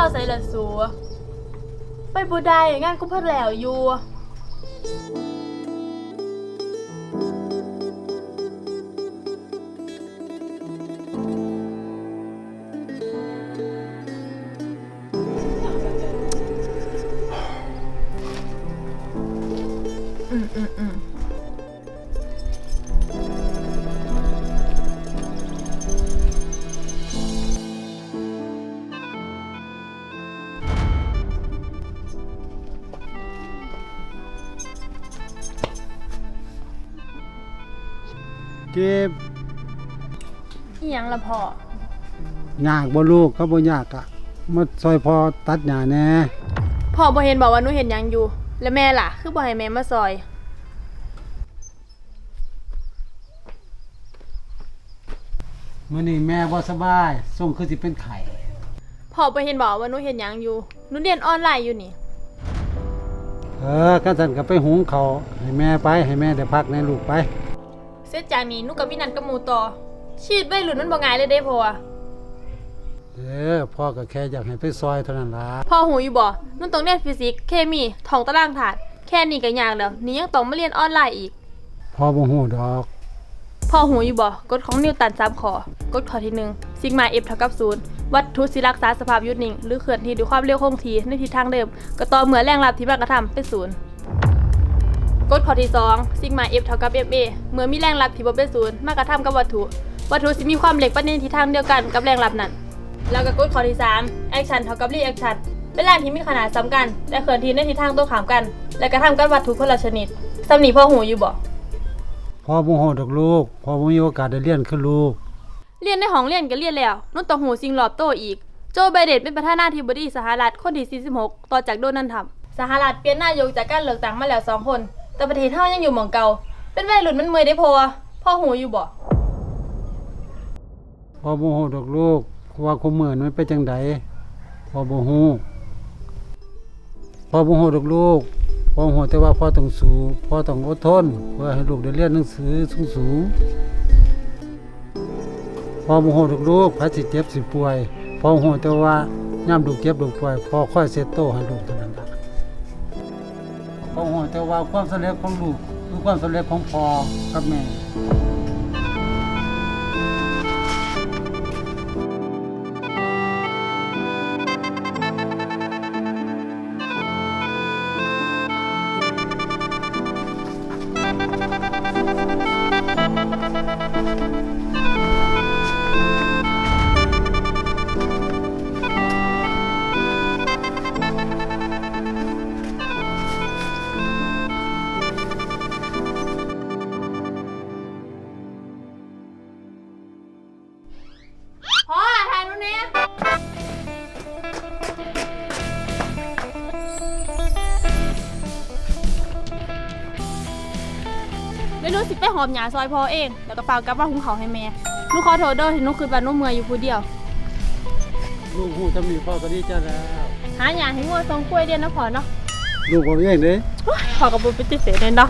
าวใส่ละสัวไปบูได้งานกูเพิ่นแล้วอยู่อืมอืมอืม เก็บอีหยังละพ่อยากบ่ลูกก็บ่ยากอะมาซอยพอตัดหญ้าแหน่พ่อบ่เห็นบอกว่าหนูเห็นหยังอยู่ แล้วแม่ล่ะ คือบ่ให้แม่มาซอย มื้อนี้แม่บ่สบายส่งคือสิเป็นไข้พ่อบ่เห็นบอกว่าหนูเห็นหยังอยู่หนูเรียนออนไลน์อยู่นี่ เออกันซั่นก็ไปหุงข้าวให้แม่ไปให้แม่ได้พักในลูกไป เสร็จจากนี้หนูกับพี่นันกับหมูต่อ ชีวิตวัยรุ่นมันบ่ง่ายเลยเด้พ่อเออพ่อก็แค่อยากให้ไปซอยเท่านั้นล่ะพ่อหูอยู่บ่หนูต้องเรียนฟิสิกส์เคมีท่องตารางธาตุแค่นี้ก็ยากแล้วนี่ยังต้องมาเรียนออนไลน์อีก พ่อบ่ฮู้ดอก พ่อหูอยู่บ่กฎของนิวตัน3ข้อกฎข้อที่1ซิกมา F เท่ากับ0วัตถุสิรักษาสภาพหยุดนิ่ง หรือเคลื่อนที่ด้วยความเร็วคงที่ในทิศทางเดิมก็ต่อเมื่อแรงรับที่มากระทำเป็นศูนย์ กฎข้อที่2ซิกมา F เท่ากับ FA เมื่อมีแรงรับที่บ่เป็นศูนย์มากระทำกับวัตถุ วัตถุสิมีความเล็กไปในทิศทางเดียวกันกับแรงรับนั้น แล้วก็กฎข้อที่3 action เท่ากับ reaction เป็นแรงที่มีขนาดซ้ำกัน แต่เคลื่อนที่ในทิศทางตรงข้ามกัน และกระทำกับวัตถุคนละชนิดสำนีพ่อหูอยู่บ่พ่อบ่ฮู้ดอกลูกพ่อบ่มีโอกาสได้เรียนคือลูก เรียนในห้องเรียนก็เรียนแล้วนุ่นต้องหูสิ่งรอบตัวอีก โจไบเดนเป็นประธานาธิบดีสหรัฐคนที่46 ต่อจากโดนัลด์ทรัมป์สหรัฐเปลี่ยนนายกจากการเลือกตั้งมาแล้วสองคน แต่ประเทศเฮายังอยู่หม่องเก่า เป็นวัยรุ่นมันเมื่อยได้พอพ่อหูอยู่บ่พ่อบ่ฮู้ดอกลูกว่าคุมื้อนั้มันเป็นจังไดพ่อบ่ฮู้พ่อบ่ฮู้ดอกลูกพ่อฮู้แต่ว่าพ่อต้องสู้พ่อต้องอดทนเพื่อให้ลูกได้เรียนหนังสือสูงๆพ่อบ่ฮู้ดอกลูกไผสิเจ็บสิป่วยพ่อฮู้แต่ว่ายามลูกเจ็บลูกป่วยพ่อค่อยเซ็ตโตให้ลูก ของหัวแต่ว่าความสำเร็จของลูกคือความสำเร็จของพ่อกับแม่ เดี๋ยวหนูสิไปหอมหยาซอยพ่อเอง แล้วก็ฝากกลับมาหุงข้าวให้แม่หนูขอโทษเด้อที่หนูคืนวันหนูเมื่อยอยู่ผู้เดียว ลูกหูจะมีพ่อก็ดีใจแล้ว หาหยาให้งัวทรงกล้วยเดียนนะพ่อเนาะลูกผมเองเด้พ่อกับบุญเป็นติเสธเลยเนาะ